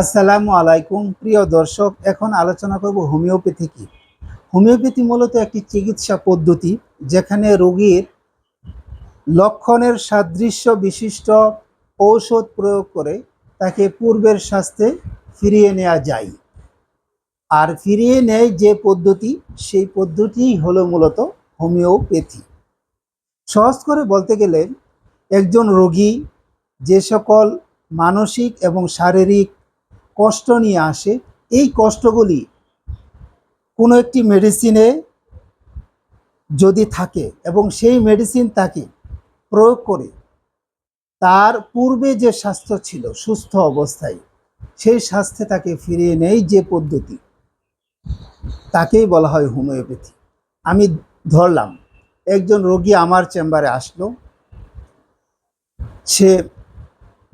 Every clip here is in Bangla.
আসসালামু আলাইকুম, প্রিয় দর্শক। এখন আলোচনা করব হোমিওপ্যাথি কি? হোমিওপ্যাথি মূলত একটি চিকিৎসা পদ্ধতি যেখানে রোগীর লক্ষণের সাদৃশ্য বিশিষ্ট ঔষধ প্রয়োগ করে তাকে পূর্বের স্বাস্থ্যে ফিরিয়ে নেওয়া যায়। আর ফিরিয়ে নেয় যে পদ্ধতি, সেই পদ্ধতিই হলো মূলত হোমিওপ্যাথি। সহজ করে বলতে গেলে একজন রোগী যে সকল মানসিক এবং শারীরিক কষ্ট নিয়ে আসে, এই কষ্টগুলি কোনো একটি মেডিসিনে যদি থাকে এবং সেই মেডিসিন তাকে প্রয়োগ করে তার পূর্বে যে স্বাস্থ্য ছিল, সুস্থ অবস্থায়, সেই স্বাস্থ্যে তাকে ফিরিয়ে নেয় যে পদ্ধতি। তাকেই বলা হয় হোমিওপ্যাথি আমি ধরলাম, একজন রোগী আমার চেম্বারে আসলো সে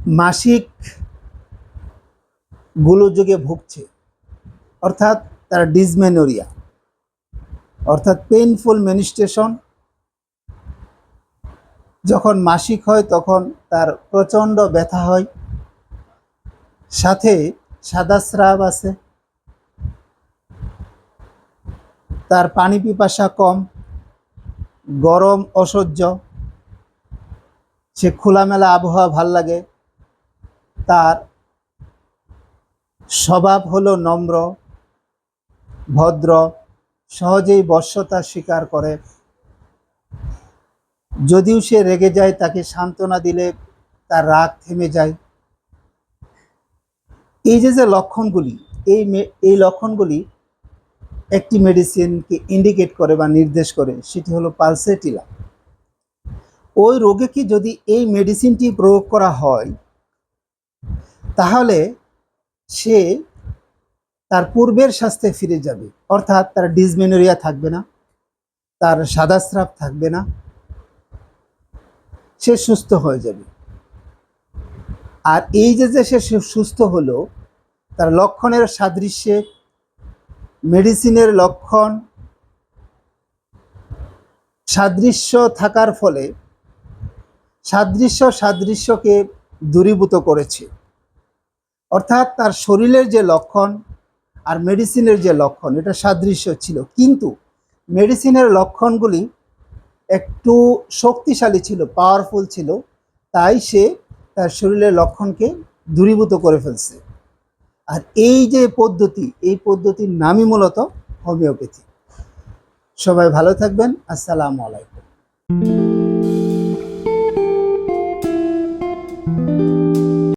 মাসিক গোলযোগে ভুগছে। অর্থাৎ তার ডিসমেনোরিয়া। অর্থাৎ পেইনফুল মেনিস্ট্রেশন যখন মাসিক হয়, তখন তার প্রচণ্ড ব্যথা হয়। সাথে সাদা স্রাব আছে। তার পানি পিপাসা কম। গরম অসহ্য। সে খোলামেলা আবহাওয়া ভালো লাগে। তার স্বভাব হলো নম্র, ভদ্র, সহজেই বশ্যতা স্বীকার করে। যদিও সে রেগে যায়, তাকে সান্ত্বনা দিলে তার রাগ থেমে যায়। এই যে যে লক্ষণগুলি, এই এই লক্ষণগুলি একটি মেডিসিনকে ইন্ডিকেট করে বা নির্দেশ করে, সেটি হলো পালসেটিলা ওই রোগে কি যদি এই মেডিসিনটি প্রয়োগ করা হয়, তাহলে সে তার পূর্বের স্বাস্থ্যে ফিরে যাবে। অর্থাৎ তার ডিসমেনোরিয়া থাকবে না, তার সাদাস্রাব থাকবে না, সে সুস্থ হয়ে যাবে। আর এই যে যে সে সুস্থ হলো, তার লক্ষণের সাদৃশ্যে মেডিসিনের লক্ষণ সাদৃশ্য থাকার ফলে সাদৃশ্য সাদৃশ্যকে দূরীভূত করেছে। অর্থাৎ তার শরীরের যে লক্ষণ আর মেডিসিনের যে লক্ষণ, এটা সাদৃশ্য ছিল। কিন্তু মেডিসিনের লক্ষণগুলি একটু শক্তিশালী ছিল পাওয়ারফুল ছিল, তাই সে তার শরীরের লক্ষণকে দূরীভূত করে ফেলছে। আর এই যে পদ্ধতি, এই পদ্ধতির নামই মূলত হোমিওপ্যাথি। সবাই ভালো থাকবেন। আসসালামু আলাইকুম।